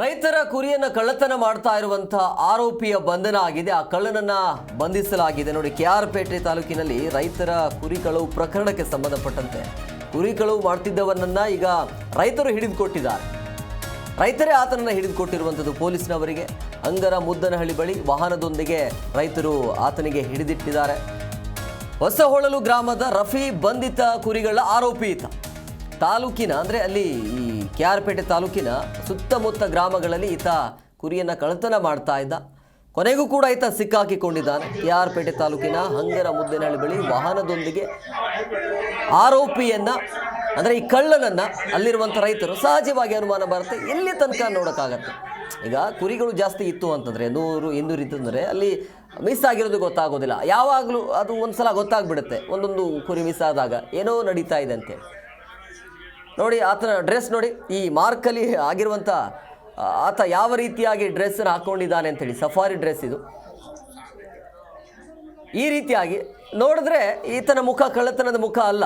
ರೈತರ ಕುರಿಯನ್ನ ಕಳ್ಳತನ ಮಾಡ್ತಾ ಇರುವಂತಹ ಆರೋಪಿಯ ಬಂಧನ ಆಗಿದೆ. ಆ ಕಳ್ಳನನ್ನ ಬಂಧಿಸಲಾಗಿದೆ. ನೋಡಿ ಕೆ ಆರ್ ಪೇಟೆ ತಾಲೂಕಿನಲ್ಲಿ ರೈತರ ಕುರಿ ಕಳವು ಪ್ರಕರಣಕ್ಕೆ ಸಂಬಂಧಪಟ್ಟಂತೆ ಕುರಿ ಕಳವು ಮಾಡ್ತಿದ್ದವನನ್ನ ಈಗ ರೈತರು ಹಿಡಿದುಕೊಟ್ಟಿದ್ದಾರೆ. ರೈತರೇ ಆತನನ್ನ ಹಿಡಿದುಕೊಟ್ಟಿರುವಂಥದ್ದು ಪೊಲೀಸ್ನವರಿಗೆ. ಅಂಗರ ಮುದ್ದನಹಳ್ಳಿ ಬಳಿ ವಾಹನದೊಂದಿಗೆ ರೈತರು ಆತನಿಗೆ ಹಿಡಿದಿಟ್ಟಿದ್ದಾರೆ. ಹೊಸಹೊಳಲು ಗ್ರಾಮದ ರಫಿ ಬಂಧಿತ ಕುರಿಗಳ ಆರೋಪಿ ತಾಲೂಕಿನ, ಅಂದರೆ ಅಲ್ಲಿ ಈ ಕೆ ಆರ್ ಪೇಟೆ ತಾಲೂಕಿನ ಸುತ್ತಮುತ್ತ ಗ್ರಾಮಗಳಲ್ಲಿ ಈತ ಕುರಿಯನ್ನು ಕಳ್ಳತನ ಮಾಡ್ತಾ ಇದ್ದ. ಕೊನೆಗೂ ಕೂಡ ಈತ ಸಿಕ್ಕಾಕಿಕೊಂಡಿದ್ದಾನೆ. ಕೆ ಆರ್ ಪೇಟೆ ತಾಲೂಕಿನ ಹಂಗರ ಮುದ್ದೇನಹಳ್ಳಿ ಬಳಿ ವಾಹನದೊಂದಿಗೆ ಆರೋಪಿಯನ್ನ, ಅಂದರೆ ಈ ಕಳ್ಳನನ್ನು ಅಲ್ಲಿರುವಂಥ ರೈತರು ಸಹಜವಾಗಿ ಅನುಮಾನ ಬರುತ್ತೆ. ಎಲ್ಲಿ ತನಕ ನೋಡೋಕ್ಕಾಗತ್ತೆ? ಈಗ ಕುರಿಗಳು ಜಾಸ್ತಿ ಇತ್ತು ಅಂತಂದರೆ, ನೂರು ಇನ್ನೂರು ಇತ್ತು ಅಂದರೆ ಅಲ್ಲಿ ಮಿಸ್ ಆಗಿರೋದು ಗೊತ್ತಾಗೋದಿಲ್ಲ. ಯಾವಾಗಲೂ ಅದು ಒಂದು ಸಲ ಗೊತ್ತಾಗ್ಬಿಡುತ್ತೆ. ಒಂದೊಂದು ಕುರಿ ಮಿಸ್ ಆದಾಗ ಏನೋ ನಡೀತಾ ಇದೆ ಅಂತೇಳಿ. ನೋಡಿ ಆತನ ಡ್ರೆಸ್ ನೋಡಿ, ಈ ಮಾರ್ಕಲ್ಲಿ ಆಗಿರುವಂಥ ಆತ ಯಾವ ರೀತಿಯಾಗಿ ಡ್ರೆಸ್ಸನ್ನು ಹಾಕ್ಕೊಂಡಿದ್ದಾನೆ ಅಂತೇಳಿ ಸಫಾರಿ ಡ್ರೆಸ್ ಇದು. ಈ ರೀತಿಯಾಗಿ ನೋಡಿದ್ರೆ ಈತನ ಮುಖ ಕಳ್ಳತನದ ಮುಖ ಅಲ್ಲ.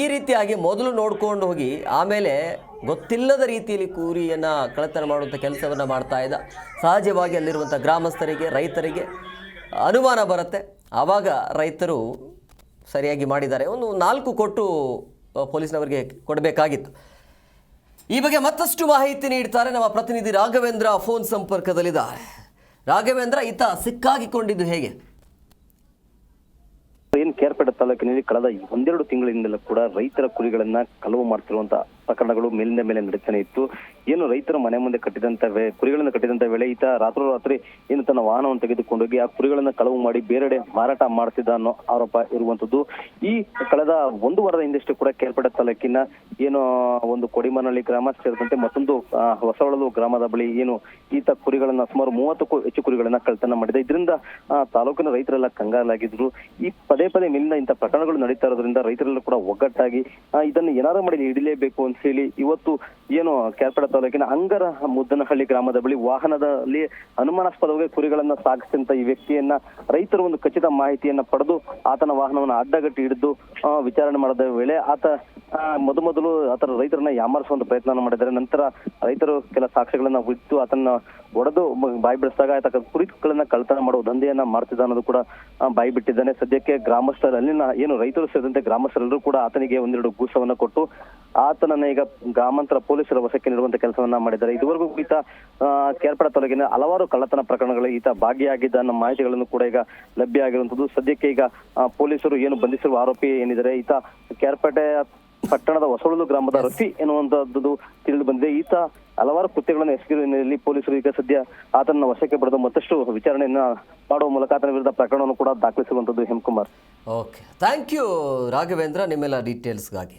ಈ ರೀತಿಯಾಗಿ ಮೊದಲು ನೋಡ್ಕೊಂಡು ಹೋಗಿ, ಆಮೇಲೆ ಗೊತ್ತಿಲ್ಲದ ರೀತಿಯಲ್ಲಿ ಕೂರಿಯನ್ನು ಕಳ್ಳತನ ಮಾಡುವಂಥ ಕೆಲಸವನ್ನು ಮಾಡ್ತಾ ಇದ್ದ. ಸಹಜವಾಗಿ ಅಲ್ಲಿರುವಂಥ ಗ್ರಾಮಸ್ಥರಿಗೆ, ರೈತರಿಗೆ ಅನುಮಾನ ಬರುತ್ತೆ. ಆವಾಗ ರೈತರು ಸರಿಯಾಗಿ ಮಾಡಿದ್ದಾರೆ. ಒಂದು ನಾಲ್ಕು ಕೊಟ್ಟು ಪೊಲೀಸ್ನವರಿಗೆ ಕೊಡಬೇಕಾಗಿತ್ತು. ಈ ಬಗ್ಗೆ ಮತ್ತಷ್ಟು ಮಾಹಿತಿ ನೀಡ್ತಾರೆ ನಮ್ಮ ಪ್ರತಿನಿಧಿ ರಾಘವೇಂದ್ರ ಫೋನ್ ಸಂಪರ್ಕದಲ್ಲಿದ್ದಾರೆ. ರಾಘವೇಂದ್ರ, ಈತ ಸಿಕ್ಕಾಗಿಕೊಂಡಿದ್ದು ಹೇಗೆ? ಏನ್ ಕೇರ್ಪೇಟೆ ತಾಲೂಕಿನಲ್ಲಿ ಕಳೆದ ಒಂದೆರಡು ತಿಂಗಳಿಂದಲೂ ಕೂಡ ರೈತರ ಕುರಿಗಳನ್ನ ಕಳವು ಮಾಡ್ತಿರುವಂತಹ ಪ್ರಕರಣಗಳು ಮೇಲಿಂದ ಮೇಲೆ ನಡೀತಾನೆ ಇತ್ತು. ಏನು ರೈತರು ಮನೆ ಮುಂದೆ ಕಟ್ಟಿದಂತ ಕುರಿಗಳನ್ನು ಕಟ್ಟಿದಂತ ವೇಳೆ ಈತ ರಾತ್ರೋರಾತ್ರಿ ಏನು ತನ್ನ ವಾಹನವನ್ನು ತೆಗೆದುಕೊಂಡೋಗಿ ಆ ಕುರಿಗಳನ್ನ ಕಳವು ಮಾಡಿ ಬೇರೆಡೆ ಮಾರಾಟ ಮಾಡ್ತಿದ್ದ ಅನ್ನೋ ಆರೋಪ ಇರುವಂತದ್ದು. ಈ ಕಳೆದ ಒಂದು ವಾರದ ಹಿಂದಷ್ಟೇ ಕೂಡ ಕೇರ್ಪೇಟೆ ತಾಲೂಕಿನ ಏನು ಒಂದು ಕೊಡಿಮನಹಳ್ಳಿ ಗ್ರಾಮ ಸೇರಿದಂತೆ ಮತ್ತೊಂದು ಹೊಸವಳಲು ಗ್ರಾಮದ ಬಳಿ ಏನು ಈತ ಕುರಿಗಳನ್ನ ಸುಮಾರು ಮೂವತ್ತಕ್ಕೂ ಹೆಚ್ಚು ಕುರಿಗಳನ್ನ ಕಳ್ತನ ಮಾಡಿದೆ. ಇದರಿಂದ ತಾಲೂಕಿನ ರೈತರೆಲ್ಲ ಕಂಗಾಲಾಗಿದ್ರು. ಈ ಪದೇ ಪದೇ ಮೇಲಿನ ಇಂಥ ಪ್ರಕರಣಗಳು ನಡೀತಾ ಇರೋದ್ರಿಂದ ರೈತರೆಲ್ಲ ಕೂಡ ಒಗ್ಗಟ್ಟಾಗಿ ಇದನ್ನು ಏನಾದ್ರೂ ಮಾಡಿ ಹಿಡಿಲೇಬೇಕು ಅಂತ ಹೇಳಿ ಇವತ್ತು ಏನು ಕ್ಯಾರ್ಪೇಟೆ ತಾಲೂಕಿನ ಅಂಗರ ಮುದ್ದನಹಳ್ಳಿ ಗ್ರಾಮದ ಬಳಿ ವಾಹನದಲ್ಲಿ ಅನುಮಾನಾಸ್ಪದವಾಗಿ ಕುರಿಗಳನ್ನ ಸಾಗಿಸಿದಂತ ಈ ವ್ಯಕ್ತಿಯನ್ನ ರೈತರು ಒಂದು ಖಚಿತ ಮಾಹಿತಿಯನ್ನ ಪಡೆದು ಆತನ ವಾಹನವನ್ನು ಅಡ್ಡಗಟ್ಟಿ ಹಿಡಿದು ವಿಚಾರಣೆ ಮಾಡಿದ ವೇಳೆ ಆತ ಮೊದಮೊದಲು ಆತರ ರೈತರನ್ನ ಯಾಮಾರಿಸುವಂತ ಪ್ರಯತ್ನ ಮಾಡಿದ್ದಾರೆ ನಂತರ ರೈತರು ಕೆಲ ಸಾಕ್ಷ್ಯಗಳನ್ನ ಬಿಟ್ಟು ಆತನ ಒಡೆದು ಬಾಯಿ ಬಿಡಿಸಿದಾಗ ಆತ ಕುರಿಗಳನ್ನ ಕಳ್ತನ ಮಾಡುವ ದಂಧೆಯನ್ನ ಮಾಡ್ತಿದ್ದ ಅನ್ನೋದು ಕೂಡ ಬಾಯಿ ಬಿಟ್ಟಿದ್ದಾನೆ. ಸದ್ಯಕ್ಕೆ ಗ್ರಾಮಸ್ಥರ ಅಲ್ಲಿನ ಏನು ರೈತರು ಸೇರಿದಂತೆ ಗ್ರಾಮಸ್ಥರೆಲ್ಲರೂ ಕೂಡ ಆತನಿಗೆ ಒಂದೆರಡು ಗೂಸವನ್ನ ಕೊಟ್ಟು ಆತನನ್ನ ಈಗ ಗ್ರಾಮಾಂತರ ಪೊಲೀಸರ ವಶಕ್ಕೆ ನೀಡುವಂತ ಕೆಲಸವನ್ನ ಮಾಡಿದ್ದಾರೆ. ಇದುವರೆಗೂ ಈತ ಕೇರ್ಪಡ ತಾಲೂಕಿನ ಹಲವಾರು ಕಳ್ಳತನ ಪ್ರಕರಣಗಳು ಈತ ಭಾಗಿಯಾಗಿದ್ದ ಅನ್ನೋ ಮಾಹಿತಿಗಳನ್ನು ಕೂಡ ಈಗ ಲಭ್ಯ ಆಗಿರುವಂತದ್ದು ಸದ್ಯಕ್ಕೆ ಈಗ ಪೊಲೀಸರು ಏನು ಬಂಧಿಸಿರುವ ಆರೋಪಿ ಏನಿದ್ದಾರೆ, ಈತ ಕೇರ್ಪೇಟೆ ಪಟ್ಟಣದ ಹೊಸಳಲು ಗ್ರಾಮದ ರಫಿ ಎನ್ನುವಂತದ್ದು ತಿಳಿದು ಬಂದಿದೆ. ಈತ ಹಲವಾರು ಕೃತ್ಯಗಳನ್ನು ಎಸಗಿರುವ ಹಿನ್ನೆಲೆಯಲ್ಲಿ ಪೊಲೀಸರು ಈಗ ಸದ್ಯ ಆತನ ವಶಕ್ಕೆ ಪಡೆದು ಮತ್ತಷ್ಟು ವಿಚಾರಣೆಯನ್ನ ಮಾಡುವ ಮೂಲಕ ಆತನ ವಿರುದ್ಧ ಪ್ರಕರಣವನ್ನು ಕೂಡ ದಾಖಲಿಸುವಂತದ್ದು Hemakumar okay. Thank you Raghavendra. ನಿಮ್ಮೆಲ್ಲ ಡೀಟೇಲ್ಸ್ಗಾಗಿ